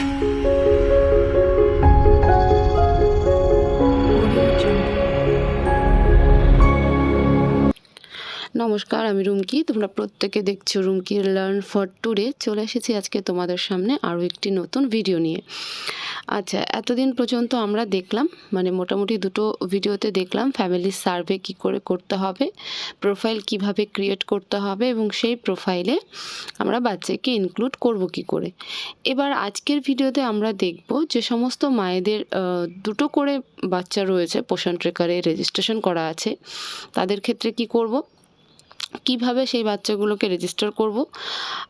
Música নমস্কার, আমি রুমকি। তোমরা প্রত্যেকে দেখছ রুমকি লার্ন ফর টুডে চলে এসেছি আজকে তোমাদের সামনে আরও একটি নতুন ভিডিও নিয়ে। আচ্ছা এতদিন পর্যন্ত আমরা দেখলাম মানে মোটামুটি দুটো ভিডিওতে দেখলাম ফ্যামিলি সার্ভে কি করে করতে হবে প্রোফাইল কীভাবে ক্রিয়েট করতে হবে এবং সেই প্রোফাইলে আমরা বাচ্চাকে ইনক্লুড করব কি করে। এবার আজকের ভিডিওতে আমরা দেখব যে সমস্ত মায়েদের দুটো করে বাচ্চা রয়েছে, পোষণ ট্রেকারে রেজিস্ট্রেশন করা আছে। তাদের ক্ষেত্রে কি করব? কীভাবে সেই বাচ্চাগুলোকে রেজিস্টার করব?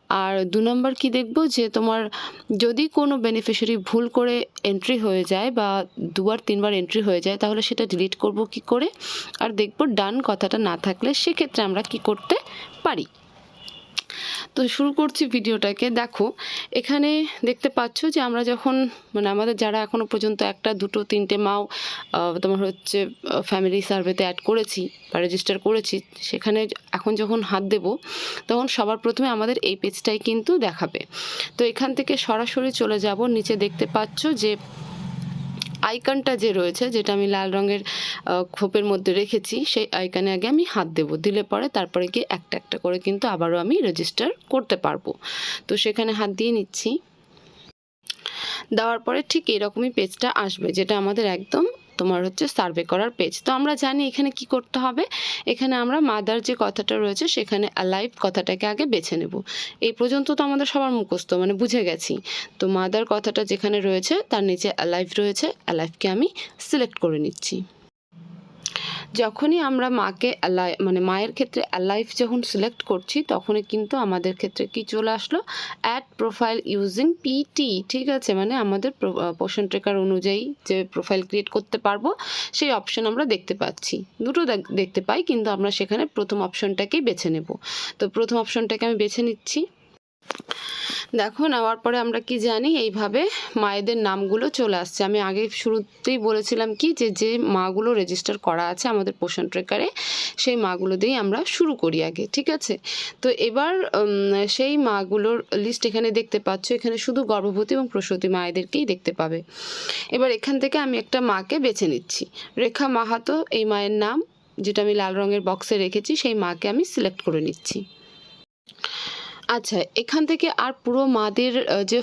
আর দু নম্বর কি দেখব? যে তোমার যদি কোনো বেনিফিশিয়ারি ভুল করে এন্ট্রি হয়ে যায় বা দুবার, তিনবার এন্ট্রি হয়ে যায়, তাহলে সেটা ডিলিট করব কি করে? আর দেখব ডান কথাটা না থাকলে সেক্ষেত্রে আমরা কি করতে পারি? তো শুরু করছি ভিডিওটাকে। দেখো, এখানে দেখতে পাচ্ছ যে আমরা যখন মানে আমাদের যারা এখনও পর্যন্ত একটা, দুটো, তিনটে মাও তোমার হচ্ছে ফ্যামিলি সার্ভেতে অ্যাড করেছি বা রেজিস্টার করেছি, সেখানে এখন যখন হাত দেব, তখন সবার প্রথমে আমাদের এই পেজটাই কিন্তু দেখাবে। তো এখান থেকে সরাসরি চলে যাব, নিচে দেখতে পাচ্ছ যে আইকনটা যে রয়েছে, যেটা আমি লাল রঙের খোপের মধ্যে রেখেছি, সেই আইকনে আগে আমি হাত দেব। দিলে পরে তারপরে গিয়ে একটা একটা করে কিন্তু আবারও আমি রেজিস্টার করতে পারব। তো সেখানে হাত দিয়ে নিচ্ছি। দেওয়ার পরে ঠিক এরকমই পেজটা আসবে, যেটা আমাদের একদম তোমার হচ্ছে সার্ভে করার পেজ তো আমরা জানি এখানে কি করতে হবে। এখানে আমরা মাদার যে কথাটা রয়েছে, সেখানে অ্যালাইভ কথাটাকে আগে বেছে নেব। এই পর্যন্ত তো আমাদের সবার মুখস্থ মানে বুঝে গেছি। তো মাদার কথাটা যেখানে রয়েছে, তার নিচে অ্যালাইভ রয়েছে। অ্যালাইভকে আমি সিলেক্ট করে নিচ্ছি। যখনই আমরা মাকে অ্যালাই মানে মায়ের ক্ষেত্রে অ্যালাইভ যখন সিলেক্ট করছি, তখনই কিন্তু আমাদের ক্ষেত্রে কি চলে আসলো? অ্যাড প্রোফাইল ইউজিং পিটি ঠিক আছে? মানে আমাদের পোষণ ট্রেকার অনুযায়ী যে প্রোফাইল ক্রিয়েট করতে পারব, সেই অপশন আমরা দেখতে পাচ্ছি। দুটো দেখতে পাই, কিন্তু আমরা সেখানে প্রথম অপশনটাকেই বেছে নেব। তো প্রথম অপশনটাকে আমি বেছে নিচ্ছি। দেখো নেওয়ার পরে আমরা কি জানি, এইভাবে মায়েদের নামগুলো চলে আসছে। আমি আগে শুরুতেই বলেছিলাম কি, যে যে মাগুলো রেজিস্টার করা আছে আমাদের পোষণ ট্রেকারে সেই মাগুলো দিয়েই আমরা শুরু করি আগে, ঠিক আছে? তো এবার সেই মাগুলোর লিস্ট এখানে দেখতে পাচ্ছ, এখানে শুধু গর্ভবতী এবং প্রসূতি মায়েদেরকেই দেখতে পাবে। এবার এখান থেকে আমি একটা মাকে বেছে নিচ্ছি। রেখা মাহাতো এই মায়ের নাম, যেটা আমি লাল রঙের বক্সে রেখেছি, সেই মাকে আমি সিলেক্ট করে নিচ্ছি। আচ্ছা এখান থেকে আর পুরো মাদের যে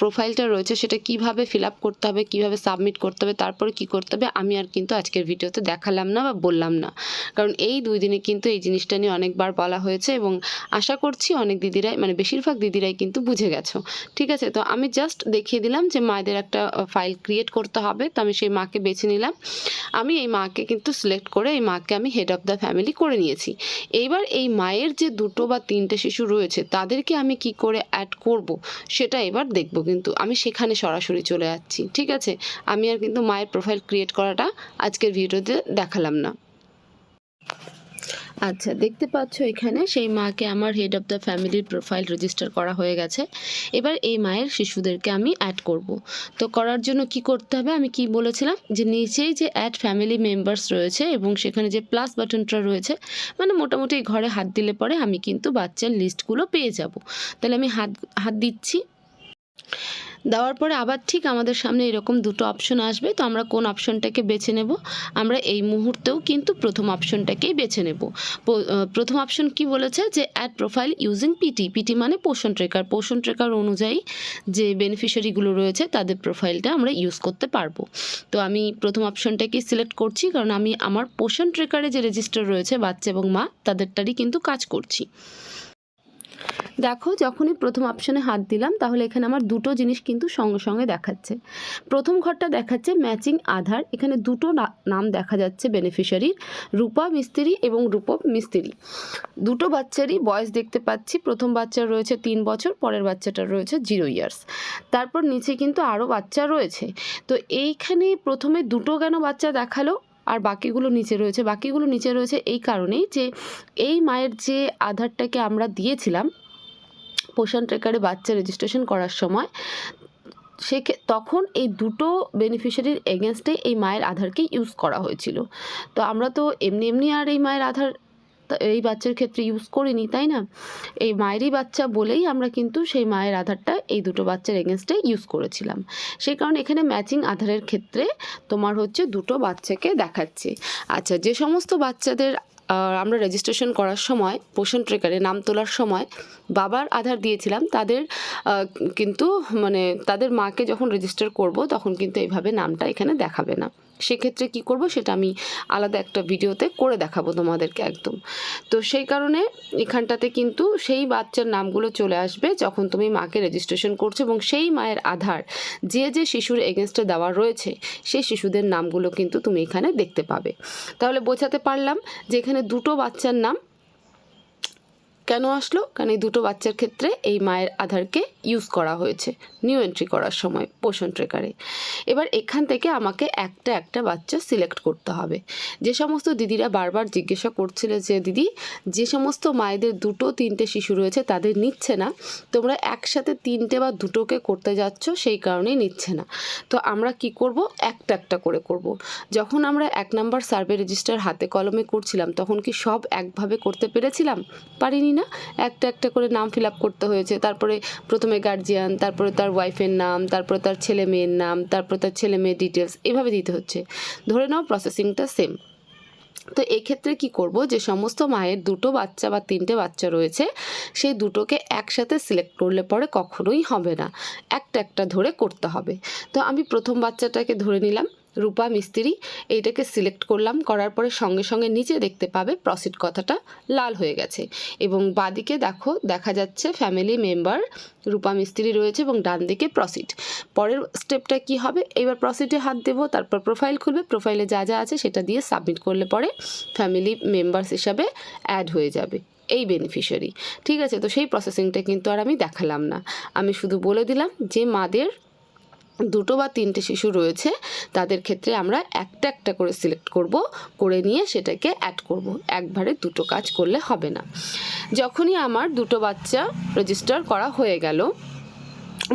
প্রোফাইলটা রয়েছে, সেটা কীভাবে ফিল আপ করতে হবে, কীভাবে সাবমিট করতে হবে, তারপরে কি করতে হবে, আমি আর কিন্তু আজকের ভিডিওতে দেখালাম না বা বললাম না। কারণ এই দুই দিনে কিন্তু এই জিনিসটা নিয়ে অনেকবার বলা হয়েছে এবং আশা করছি অনেক দিদিরাই মানে বেশিরভাগ দিদিরাই কিন্তু বুঝে গেছো। ঠিক আছে, তো আমি জাস্ট দেখিয়ে দিলাম যে মায়েদের একটা ফাইল ক্রিয়েট করতে হবে, তো আমি সেই মাকে বেছে নিলাম। আমি এই মাকে কিন্তু সিলেক্ট করে এই মাকে আমি হেড অফ দ্য ফ্যামিলি করে নিয়েছি। এইবার এই মায়ের যে দুটো বা তিনটে শিশু রয়েছে তাদেরকে আমি কি করে অ্যাড করব, সেটা এবার দেখব। কিন্তু আমি সেখানে সরাসরি চলে যাচ্ছি, ঠিক আছে? আমি আর কিন্তু মায়ের প্রোফাইল ক্রিয়েট করাটা আজকের ভিডিওতে দেখালাম না। আচ্ছা দেখতে পাচ্ছ এখানে সেই মাকে আমার হেড অফ দ্য ফ্যামিলির প্রোফাইল রেজিস্টার করা হয়ে গেছে। এবার এই মায়ের শিশুদেরকে আমি অ্যাড করব। তো করার জন্য কি করতে হবে? আমি কি বলেছিলাম? যে নিচেই যে অ্যাড ফ্যামিলি মেম্বার্স রয়েছে এবং সেখানে যে প্লাস বাটনটা রয়েছে মানে মোটামুটি ঘরে হাত দিলে পরে আমি কিন্তু বাচ্চার লিস্টগুলো পেয়ে যাব। তাহলে আমি হাত হাত দিচ্ছি। দেওয়ার পরে আবার ঠিক আমাদের সামনে এরকম দুটো অপশন আসবে। তো আমরা কোন অপশনটাকে বেছে নেব? আমরা এই মুহূর্তেও কিন্তু প্রথম অপশনটাকেই বেছে নেব। প্রথম অপশন কি বলেছে? যে add profile using PT PT মানে পোষণ ট্রেকার। পোষণ ট্রেকার অনুযায়ী যে বেনিফিশিয়ারিগুলো রয়েছে, তাদের প্রোফাইলটা আমরা ইউজ করতে পারব। তো আমি প্রথম অপশনটাকেই সিলেক্ট করছি, কারণ আমি আমার পোষণ ট্রেকারে যে রেজিস্টার রয়েছে, বাচ্চা এবং মা, তাদেরটারই কিন্তু কাজ করছি। দেখো, যখনই প্রথম অপশনে হাত দিলাম, তাহলে এখানে আমার দুটো জিনিস কিন্তু সঙ্গে সঙ্গে দেখাচ্ছে। প্রথম ঘরটা দেখাচ্ছে ম্যাচিং আধার। এখানে দুটো নাম দেখা যাচ্ছে বেনিফিশিয়ারির রূপা মিস্ত্রি এবং রূপক মিস্ত্রি। দুটো বাচ্চারই বয়স দেখতে পাচ্ছি। প্রথম বাচ্চার রয়েছে তিন বছর, পরের বাচ্চাটার রয়েছে জিরো ইয়ার্স তারপর নিচে কিন্তু আরও বাচ্চা রয়েছে। তো এইখানে প্রথমে দুটো কেন বাচ্চা দেখাল? আর বাকিগুলো নিচে রয়েছে। বাকিগুলো নিচে রয়েছে এই কারণেই যে এই মায়ের যে আধারটাকে আমরা দিয়েছিলাম পোষণ ট্রেকারে বাচ্চা রেজিস্ট্রেশন করার সময় সে তখন এই দুটো বেনিফিশিয়ারির এগেনস্টে এই মায়ের আধারকে ইউজ করা হয়েছিল। তো আমরা তো এমনি এমনি আর এই মায়ের আধার এই বাচ্চার ক্ষেত্রে ইউজ করিনি, তাই না? এই মায়েরই বাচ্চা বলেই আমরা কিন্তু সেই মায়ের আধারটা এই দুটো বাচ্চার এগেনস্টে ইউজ করেছিলাম। সেই কারণে এখানে ম্যাচিং আধারের ক্ষেত্রে তোমার হচ্ছে দুটো বাচ্চাকে দেখাচ্ছে। আচ্ছা যে সমস্ত বাচ্চাদের আমরা রেজিস্ট্রেশন করার সময় পোষণ ট্রেকারে নাম তোলার সময় বাবার আধার দিয়েছিলাম। তাদের কিন্তু মানে তাদের মাকে যখন রেজিস্টার করব, তখন কিন্তু এইভাবে নামটা এখানে দেখাবে না। সেক্ষেত্রে কি করব সেটা আমি আলাদা একটা ভিডিওতে করে দেখাবো তোমাদেরকে একদম। তো সেই কারণে এখানটাতে কিন্তু সেই বাচ্চার নামগুলো চলে আসবে যখন তুমি মাকে রেজিস্ট্রেশন করছ এবং সেই মায়ের আধার যে যে শিশুর এগেনস্টে দেওয়া রয়েছে সেই শিশুদের নামগুলো কিন্তু তুমি এখানে দেখতে পাবে। তাহলে বোঝাতে পারলাম যে এখানে দুটো বাচ্চার নাম কেন আসলো? কারণ এই দুটো বাচ্চার ক্ষেত্রে এই মায়ের আধারকে ইউজ করা হয়েছে নিউ এন্ট্রি করার সময় পোষণ ট্রেকারে এবার এখান থেকে আমাকে একটা একটা বাচ্চা সিলেক্ট করতে হবে। যে সমস্ত দিদিরা বারবার জিজ্ঞাসা করছিলে যে, দিদি, যে সমস্ত মায়েদের দুটো তিনটে শিশু রয়েছে, তাদের নিচ্ছে না? তোমরা একসাথে তিনটে বা দুটোকে করতে যাচ্ছ, সেই কারণেই নিচ্ছে না। তো আমরা কি করব? একটা একটা করে করব। যখন আমরা এক নাম্বার সার্ভে রেজিস্টার হাতে কলমে করছিলাম, তখন কি সব একভাবে করতে পেরেছিলাম? পারিনি না একটা একটা করে নাম ফিল আপ করতে হয়েছে। তারপরে প্রথমে গার্জিয়ান তারপরে তার ওয়াইফের নাম, তারপরে তার ছেলে মেয়ের নাম, তারপরে তার ছেলে মেয়ের ডিটেলস এভাবে দিতে হচ্ছে। ধরে নাও প্রসেসিংটা সেম তো এক্ষেত্রে কি করব যে সমস্ত মায়ের দুটো বাচ্চা বা তিনটে বাচ্চা রয়েছে, সেই দুটোকে একসাথে সিলেক্ট করলে পরে কখনোই হবে না। একটা একটা ধরে করতে হবে। তো আমি প্রথম বাচ্চাটাকে ধরে নিলাম। রূপা মিস্ত্রি, এইটাকে সিলেক্ট করলাম, করার পরে সঙ্গে সঙ্গে নিচে দেখতে পাবে প্রসিড কথাটা লাল হয়ে গেছে। এবং বাদিকে দেখো, দেখা যাচ্ছে ফ্যামিলি মেম্বার রূপা মিস্ত্রি রয়েছে এবং ডান দিকে প্রসিড পরের স্টেপটা কি হবে? এবার প্রসিডে হাত দেবো, তারপর প্রোফাইল খুলবে প্রোফাইলে যা যা আছে সেটা দিয়ে সাবমিট করলে পরে ফ্যামিলি মেম্বার্স হিসাবে অ্যাড হয়ে যাবে, এই বেনিফিশিয়ারি ঠিক আছে, তো সেই প্রসেসিংটা কিন্তু আর আমি দেখালাম না। আমি শুধু বলে দিলাম যে মাদের দুটো বা তিনটে শিশু রয়েছে, তাদের ক্ষেত্রে আমরা একটা একটা করে সিলেক্ট করব, করে নিয়ে সেটাকে অ্যাড করব। একবারে দুটো কাজ করলে হবে না। যখনই আমার দুটো বাচ্চা রেজিস্টার করা হয়ে গেল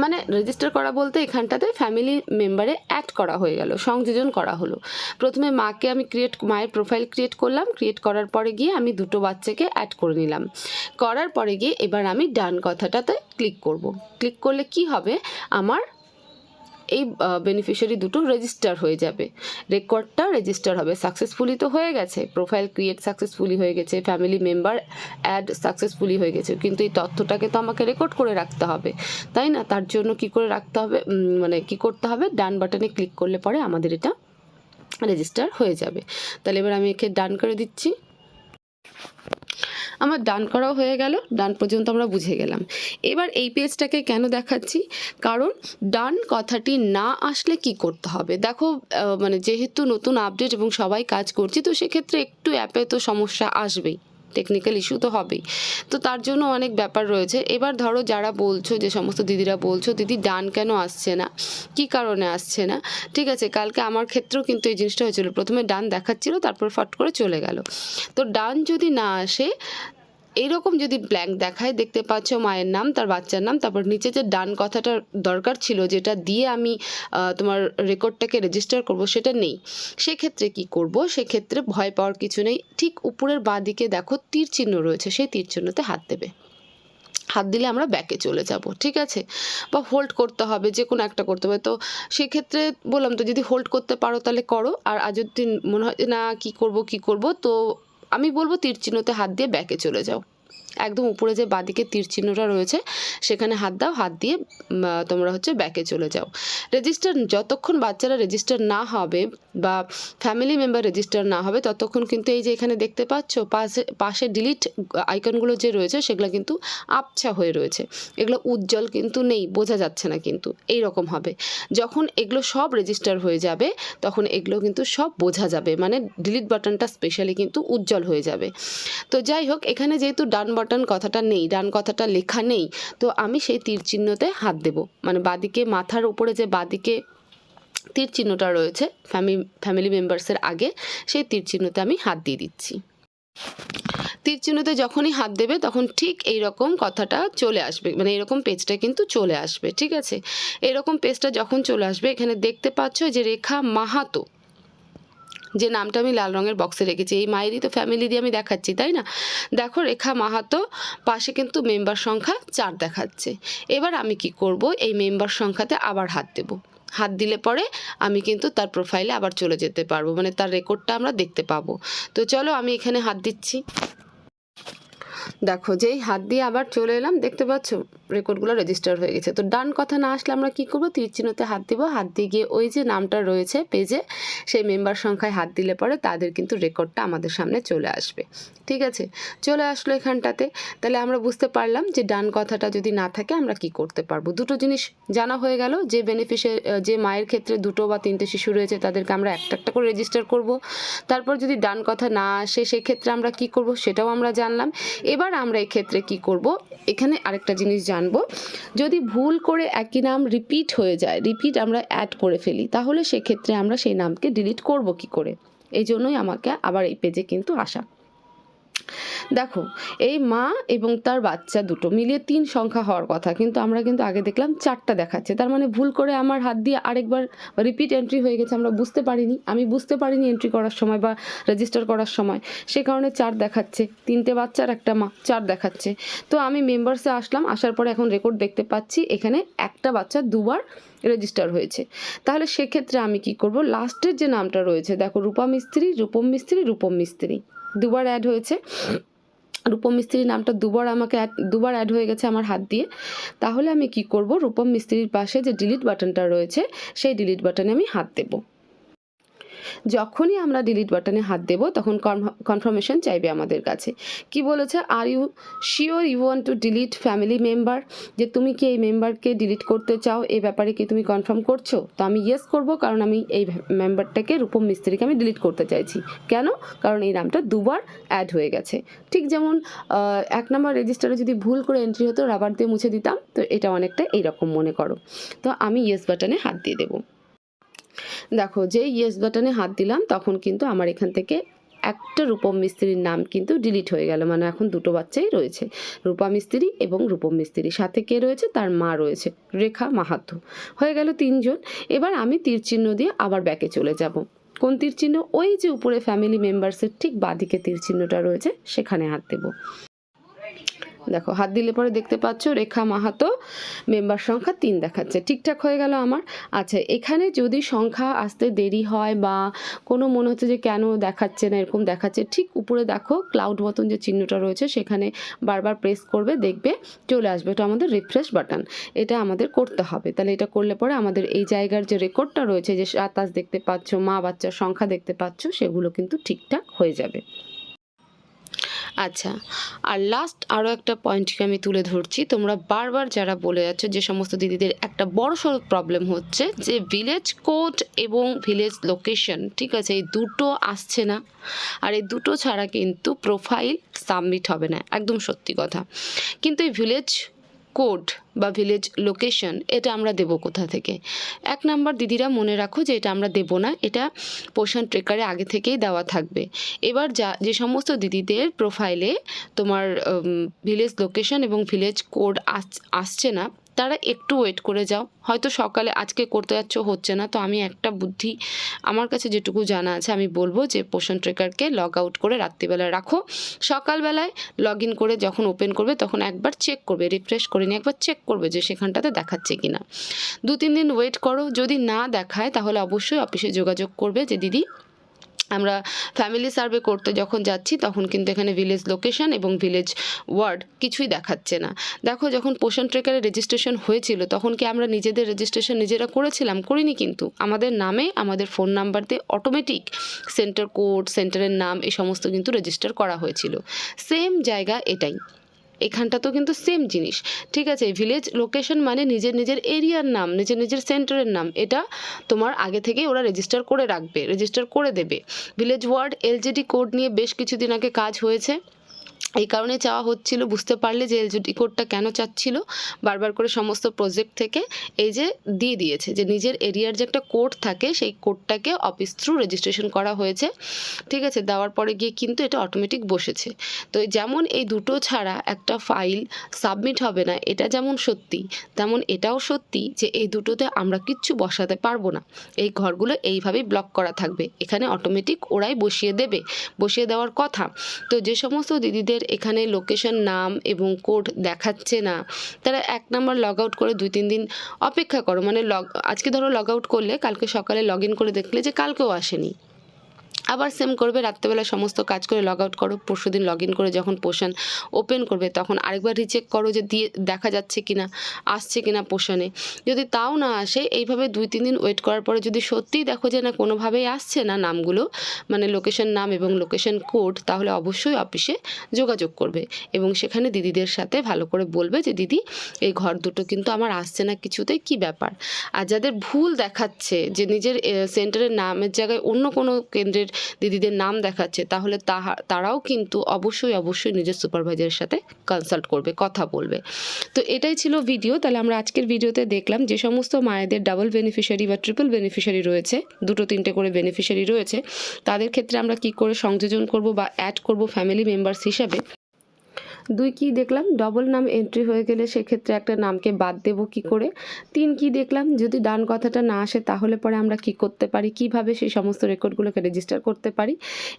মানে রেজিস্টার করা বলতে এখানটাতে ফ্যামিলি মেম্বারে অ্যাড করা হয়ে গেল, সংযোজন করা হলো। প্রথমে মাকে আমি ক্রিয়েট মায়ের প্রোফাইল ক্রিয়েট করলাম ক্রিয়েট করার পরে গিয়ে আমি দুটো বাচ্চাকে অ্যাড করে নিলাম। করার পরে গিয়ে এবার আমি ডান কথাটাতে ক্লিক করব। ক্লিক করলে কি হবে? আমার এই বেনিফিশিয়ারি দুটো রেজিস্টার হয়ে যাবে। রেকর্ডটা রেজিস্টার হবে সাকসেসফুলি তো হয়ে গেছে প্রোফাইল ক্রিয়েট সাকসেসফুলি হয়ে গেছে ফ্যামিলি মেম্বার অ্যাড সাকসেসফুলি হয়ে গেছে, কিন্তু এই তথ্যটাকে তো আমাকে রেকর্ড করে রাখতে হবে, তাই না? তার জন্য কি করে রাখতে হবে? মানে কি করতে হবে? ডান বাটনে ক্লিক করলে পরে আমাদের এটা রেজিস্টার হয়ে যাবে। তাহলে এবার আমি একে ডান করে দিচ্ছি। আমার ডান করাও হয়ে গেল ডান পর্যন্ত আমরা বুঝে গেলাম। এবার এই পেজটাকে কেন দেখাচ্ছি? কারণ ডান কথাটি না আসলে কি করতে হবে? দেখো মানে যেহেতু নতুন আপডেট এবং সবাই কাজ করছি, তো সেক্ষেত্রে একটু অ্যাপে তো সমস্যা আসবেই। টেকনিক্যাল ইস্যু তো হবেই। তো তার জন্য অনেক ব্যাপার রয়েছে। এবার ধরো যারা বলছো যে সমস্ত দিদিরা বলছো, দিদি, ডান কেন আসছে না? কি কারণে আসছে না? ঠিক আছে, কালকে আমার ক্ষেত্রেও কিন্তু এই জিনিসটা হয়েছিল। প্রথমে ডান দেখাচ্ছিল, তারপর ফট করে চলে গেল। তো ডান যদি না আসে এইরকম যদি ব্ল্যাঙ্ক দেখায়, দেখতে পাচ্ছ মায়ের নাম, তার বাচ্চার নাম, তারপর নিচে যে ডান কথাটা দরকার ছিল, যেটা দিয়ে আমি তোমার রেকর্ডটাকে রেজিস্টার করব, সেটা নেই। সেক্ষেত্রে কি করব? সেক্ষেত্রে ভয় পাওয়ার কিছু নেই। ঠিক উপরের বাঁ দিকে দেখো, তীর চিহ্ন রয়েছে, সেই তীর চিহ্নতে হাত দেবে। হাত দিলে আমরা ব্যাকে চলে যাব, ঠিক আছে? বা হোল্ড করতে হবে যে কোনো একটা করতে হবে। তো সেক্ষেত্রে বললাম তো, যদি হোল্ড করতে পারো, তাহলে করো। আর আজ যদি মনে হয় না, কি করব কি করব? তো আমি বলব তীর চিহ্নতে হাত দিয়ে ব্যাকে চলে যাও। একদম উপরে যে বাদিকে তীর চিহ্নটা রয়েছে, সেখানে হাত দাও, হাত দিয়ে তোমরা হচ্ছে ব্যাকে চলে যাও। রেজিস্টার, যতক্ষণ বাচ্চারা রেজিস্টার না হবে বা ফ্যামিলি মেম্বার রেজিস্টার না হবে, ততক্ষণ কিন্তু এই যে এখানে দেখতে পাচ্ছ, পাশে পাশে ডিলিট আইকনগুলো যে রয়েছে, সেগুলো কিন্তু আবছা হয়ে রয়েছে। এগুলো উজ্জ্বল কিন্তু নেই, বোঝা যাচ্ছে না কিন্তু এই রকম হবে। যখন এগুলো সব রেজিস্টার হয়ে যাবে, তখন এগুলো কিন্তু সব বোঝা যাবে মানে ডিলিট বাটনটা স্পেশালি কিন্তু উজ্জ্বল হয়ে যাবে। তো যাই হোক, এখানে যেহেতু ডান বাটন কথাটা নেই, ডান কথাটা লেখা নেই, তো আমি সেই তীর চিহ্নতে হাত দেব। মানে বাদিকে মাথার উপরে যে বাদিকে তীর চিহ্নটা রয়েছে ফ্যামিলি ফ্যামিলি মেম্বার্সের আগে, সেই তীর চিহ্নতে আমি হাত দিয়ে দিচ্ছি। তীর চিহ্নতে যখনই হাত দেবে, তখন ঠিক এই রকম কথাটা চলে আসবে। মানে এরকম পেজটা কিন্তু চলে আসবে, ঠিক আছে? এরকম পেজটা যখন চলে আসবে, এখানে দেখতে পাচ্ছ যে রেখা মাহাতো। যে নামটা আমি লাল রঙের বক্সে রেখেছি। এই মায়েরই তো ফ্যামিলি দিয়ে আমি দেখাচ্ছি, তাই না? দেখো, রেখা মাহাতো পাশে কিন্তু মেম্বার সংখ্যা চার দেখাচ্ছে। এবার আমি কি করব? এই মেম্বার সংখ্যাতে আবার হাত দেব। হাত দিলে পরে আমি কিন্তু তার প্রোফাইলে আবার চলে যেতে পারব। মানে তার রেকর্ডটা আমরা দেখতে পাবো। তো চলো, আমি এখানে হাত দিচ্ছি। দেখো, যেই হাত দিয়ে আবার চলে এলাম, দেখতে পাচ্ছ, রেকর্ডগুলো রেজিস্টার হয়ে গেছে। তো ডান কথা না আসলে আমরা কি করব? তীর চিহ্নতে হাত দিব। হাত দিয়ে গিয়ে ওই যে নামটা রয়েছে, পেজে, সেই মেম্বার সংখ্যায় হাত দিলে পরে তাদের কিন্তু রেকর্ডটা আমাদের সামনে চলে আসবে। ঠিক আছে? চলে আসলো এখানটাতে। তাহলে আমরা বুঝতে পারলাম যে ডান কথাটা যদি না থাকে, আমরা কি করতে পারব? দুটো জিনিস জানা হয়ে গেল, যে বেনিফিশিয়ারি যে মায়ের ক্ষেত্রে দুটো বা তিনটে শিশু রয়েছে, তাদেরকে আমরা একটা একটা করে রেজিস্টার করব। তারপর যদি ডান কথা না আসে, সেক্ষেত্রে আমরা কি করব? সেটাও আমরা জানলাম। এবার আমরা এক্ষেত্রে কি করব? এখানে আরেকটা জিনিস জানব। যদি ভুল করে একই নাম রিপিট হয়ে যায় রিপিট আমরা অ্যাড করে ফেলি, তাহলে সেক্ষেত্রে আমরা সেই নামকে ডিলিট করব কি করে? এই জন্যই আমাকে আবার এই পেজে কিন্তু আসা। দেখো, এই মা এবং তার বাচ্চা দুটো মিলিয়ে তিন সংখ্যা হওয়ার কথা, কিন্তু আমরা কিন্তু আগে দেখলাম চারটা দেখাচ্ছে। তার মানে ভুল করে আমার হাত দিয়ে আরেকবার রিপিট এন্ট্রি হয়ে গেছে, আমরা বুঝতে পারিনি। আমি বুঝতে পারিনি এন্ট্রি করার সময় বা রেজিস্টার করার সময়। সে কারণে চার দেখাচ্ছে, তিনটে বাচ্চার, একটা মা, চার দেখাচ্ছে। তো আমি মেম্বার্সে আসলাম, আসার পরে এখন রেকর্ড দেখতে পাচ্ছি, এখানে একটা বাচ্চা দুবার রেজিস্টার হয়েছে। তাহলে সেক্ষেত্রে আমি কি করব? লাস্টের যে নামটা রয়েছে, দেখো, রূপা মিস্ত্রি, রূপম মিস্ত্রি রূপম মিস্ত্রি। দুবার অ্যাড হয়েছে। রূপম মিস্ত্রির নামটা দুবার আমাকে দুবার অ্যাড হয়ে গেছে আমার হাত দিয়ে। তাহলে আমি কি করব? রূপম মিস্ত্রির পাশে যে ডিলিট বাটনটা রয়েছে, সেই ডিলিট বাটনে আমি হাত দেব। যখনই আমরা ডিলিট বাটনে হাত দেব, তখন কনফার্মেশন চাইবে আমাদের কাছে। কি বলেছে? Are you sure you want to delete family member যে তুমি কি এই মেম্বারকে ডিলিট করতে চাও? এই ব্যাপারে কি তুমি কনফার্ম করছ? তো আমি ইয়েস করব, কারণ আমি এই মেম্বারটাকে রূপম মিস্ত্রিকে আমি ডিলিট করতে চাইছি। কেন? কারণ এই নামটা দুবার অ্যাড হয়ে গেছে। ঠিক যেমন এক নম্বর রেজিস্টারে যদি ভুল করে এন্ট্রি হতো রাবার দিয়ে মুছে দিতাম, তো এটা অনেকটা এইরকম মনে করো। তো আমি ইয়েস বাটনে হাত দিয়ে দেবো। দেখো যে ইয়েস বাটনে হাত দিলাম, তখন কিন্তু আমার এখান থেকে একটা রূপম মিস্ত্রির নাম কিন্তু ডিলিট হয়ে গেল। মানে এখন দুটো বাচ্চাই রয়েছে, রূপা মিস্ত্রি এবং রূপম মিস্ত্রি। সাথে কে রয়েছে? তার মা রয়েছে, রেখা মাহাতো। হয়ে গেল তিনজন। এবার আমি তীর চিহ্ন দিয়ে আবার ব্যাকে চলে যাব। কোন তীর চিহ্ন? ওই যে উপরে ফ্যামিলি মেম্বার্সের ঠিক বাদিকে তীর চিহ্নটা রয়েছে, সেখানে হাত দেবো। দেখো, হাত দিলে পরে দেখতে পাচ্ছ, রেখা মাহাতো মেম্বার সংখ্যা তিন দেখাচ্ছে। ঠিকঠাক হয়ে গেল আমার? আচ্ছা এখানে যদি সংখ্যা আসতে দেরি হয় বা কোনো মনে হচ্ছে যে কেন দেখাচ্ছে না, এরকম দেখাচ্ছে, ঠিক উপরে দেখো ক্লাউড মতন যে চিহ্নটা রয়েছে, সেখানে বারবার প্রেস করবে, দেখবে, চলে আসবে। এটা আমাদের রিফ্রেশ বাটন এটা আমাদের করতে হবে। তাহলে এটা করলে পরে আমাদের এই জায়গার যে রেকর্ডটা রয়েছে, যে সাতাশ দেখতে পাচ্ছ, মা বাচ্চার সংখ্যা দেখতে পাচ্ছ, সেগুলো কিন্তু ঠিকঠাক হয়ে যাবে। আচ্ছা আর লাস্ট আরও একটা পয়েন্টকে আমি তুলে ধরছি। তোমরা বারবার যারা বলে যাচ্ছ যে সমস্ত দিদিদের একটা বড় সড়ো প্রবলেম হচ্ছে যে ভিলেজ কোড এবং ভিলেজ লোকেশন ঠিক আছে, এই দুটো আসছে না। আর এই দুটো ছাড়া কিন্তু প্রোফাইল সাবমিট হবে না, একদম সত্যি কথা। কিন্তু এই ভিলেজ কোড বা ভিলেজ লোকেশন, এটা আমরা দেব কোথা থেকে? এক নাম্বার দিদিরা মনে রাখো যে এটা আমরা দেব না, এটা পোষণ ট্রেকারে আগে থেকেই দেওয়া থাকবে। এবার যা, যে সমস্ত দিদিদের প্রোফাইলে তোমার ভিলেজ লোকেশন এবং ভিলেজ কোড আসছে না তারা একটু ওয়েট করে যাও। হয়তো সকালে আজকে করতে যাচ্ছ হচ্ছে না, তো আমি একটা বুদ্ধি আমার কাছে যেটুকু জানা আছে আমি বলব যে পোষণ ট্রেকারকে লগ আউট করে রাত্রিবেলায় রাখো। সকালবেলায় লগ ইন করে যখন ওপেন করবে তখন একবার চেক করবে রিফ্রেশ করে নিয়ে একবার চেক করবে যে সেখানটাতে দেখাচ্ছে কি না দু তিন দিন ওয়েট করো, যদি না দেখায় তাহলে অবশ্যই অফিসে যোগাযোগ করবে যে দিদি আমরা ফ্যামিলি সার্ভে করতে যখন যাচ্ছি, তখন কিন্তু এখানে ভিলেজ লোকেশন এবং ভিলেজ ওয়ার্ড কিছুই দেখাচ্ছে না। দেখো, যখন পোষণ ট্রেকারে রেজিস্ট্রেশন হয়েছিল, তখন কি আমরা নিজেদের রেজিস্ট্রেশন নিজেরা করেছিলাম? করিনি কিন্তু। আমাদের নামে, আমাদের ফোন নাম্বার দিয়ে অটোমেটিক সেন্টার কোড সেন্টারের নাম এই সমস্ত কিন্তু রেজিস্টার করা হয়েছিল। সেম জায়গা এটাই। এখানটা তো কিন্তু সেম জিনিস। ঠিক আছে ভিলেজ লোকেশন মানে নিজের নিজের এরিয়ার নাম, নিজের নিজের সেন্টারের নাম। এটা তোমার আগে থেকে ওরা রেজিস্টার করে রাখবে রেজিস্টার করে দেবে। ভিলেজ ওয়ার্ড এলজিডি কোড নিয়ে বেশ কিছুদিন আগে কাজ হয়েছে। এই কারণে চাওয়া হচ্ছিল বুঝতে পারলে যে এলজিডি কোডটা কেন চাচ্ছিল, বারবার করে সমস্ত প্রজেক্ট থেকে এই যে দিয়ে দিয়েছে, যে নিজের এরিয়ার যে একটা কোড থাকে সেই কোডটাকে অফিস থ্রু রেজিস্ট্রেশন করা হয়েছে, ঠিক আছে? দেওয়ার পরে গিয়ে কিন্তু এটা অটোমেটিক বসেছে। তো যেমন এই দুটো ছাড়া একটা ফাইল সাবমিট হবে না, এটা যেমন সত্যি, তেমন এটাও সত্যি যে এই দুটোতে আমরা কিচ্ছু বসাতে পারব না। এই ঘরগুলো এইভাবেই ব্লক করা থাকবে। এখানে অটোমেটিক ওরাই বসিয়ে দেবে, বসিয়ে দেওয়ার কথা। তো যে সমস্ত দিদিদের এখানে লোকেশন নাম এবং কোড দেখাচ্ছে না। তারা এক নাম্বার লগ আউট করে দুই তিন দিন অপেক্ষা করো। মানে লগ আজকে ধরো লগ আউট করলে, কালকে সকালে লগ ইন করে দেখলে যে কালকেও আসেনি। আবার সেম করবে, রাত্রেবেলা সমস্ত কাজ করে লগ আউট করো, পরশু দিন লগ ইন করে যখন পোষণ ওপেন করবে, তখন আরেকবার রিচেক করো যে দিয়ে, দেখা যাচ্ছে কিনা, আসছে কিনা পোষণে যদি তাও না আসে, এইভাবে দুই, তিন দিন ওয়েট করার পরে যদি সত্যিই দেখো যে না কোনোভাবেই আসছে না নামগুলো মানে লোকেশন নাম এবং লোকেশন কোড তাহলে অবশ্যই অফিসে যোগাযোগ করবে। এবং সেখানে দিদিদের সাথে ভালো করে বলবে যে, দিদি, এই ঘর দুটো কিন্তু আমার আসছে না কিছুতেই কি ব্যাপার? আর যাদের ভুল দেখাচ্ছে, যে নিজের সেন্টারের নামের জায়গায় অন্য কোনো কেন্দ্রের দিদিদের নাম দেখাচ্ছে, তাহলে তাহা, তারাও কিন্তু অবশ্যই অবশ্যই নিজের সুপারভাইজারের সাথে কনসাল্ট করবে, কথা বলবে। তো এটাই ছিল ভিডিও তাহলে আমরা আজকের ভিডিওতে দেখলাম যে সমস্ত মায়েদের ডাবল বেনিফিশিয়ারি বা ট্রিপল বেনিফিশিয়ারি রয়েছে, দুটো তিনটে করে বেনিফিশিয়ারি রয়েছে, তাদের ক্ষেত্রে আমরা কি করে সংযোজন করব বা অ্যাড করব ফ্যামিলি মেম্বার্স হিসাবে? দুই কি দেখলাম? ডবল নাম এন্ট্রি হয়ে গেলে সেক্ষেত্রে একটা নামকে বাদ দেব কি করে? তিন কি দেখলাম? যদি ডান কথাটা না আসে তাহলে পরে আমরা কি করতে পারি? কীভাবে সেই সমস্ত রেকর্ডগুলোকে রেজিস্টার করতে পারি?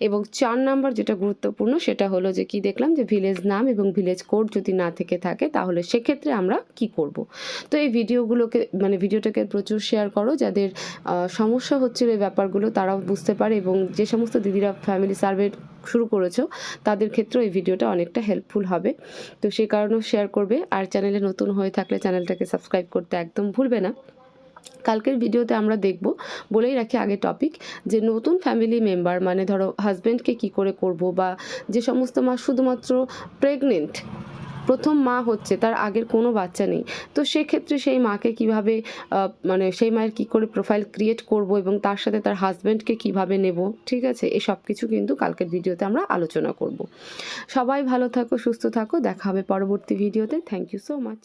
এবং চার নাম্বার যেটা গুরুত্বপূর্ণ সেটা হলো যে কি দেখলাম যে ভিলেজ নাম এবং ভিলেজ কোড যদি না থেকে থাকে তাহলে সেক্ষেত্রে আমরা কি করব? তো এই ভিডিওগুলোকে মানে ভিডিওটাকে প্রচুর শেয়ার করো যাদের সমস্যা হচ্ছিল এই ব্যাপারগুলো তারাও বুঝতে পারে এবং যে সমস্ত দিদিরা ফ্যামিলি সার্ভে শুরু করেছ, তাদের ক্ষেত্রেও এই ভিডিওটা অনেকটা হেল্পফুল হবে। তো সেই কারণেও শেয়ার করবে। আর চ্যানেলে নতুন হয়ে থাকলে চ্যানেলটাকে সাবস্ক্রাইব করতে একদম ভুলবে না। কালকের ভিডিওতে আমরা দেখব, বলেই রাখি আগে টপিক যে নতুন ফ্যামিলি মেম্বার মানে ধরো হাজব্যান্ডকে কি করে করব বা যে সমস্ত মা শুধুমাত্র প্রেগনেন্ট প্রথম মা হচ্ছে, তার আগের কোনো বাচ্চা নেই। তো সেক্ষেত্রে সেই মাকে কীভাবে মানে সেই মায়ের কি করে প্রোফাইল ক্রিয়েট করব এবং তার সাথে তার হাজব্যান্ডকে কীভাবে নেব, ঠিক আছে? এসব সব কিছু কিন্তু কালকের ভিডিওতে আমরা আলোচনা করব। সবাই ভালো থাকো, সুস্থ থাকো, দেখা হবে পরবর্তী ভিডিওতে। Thank you so much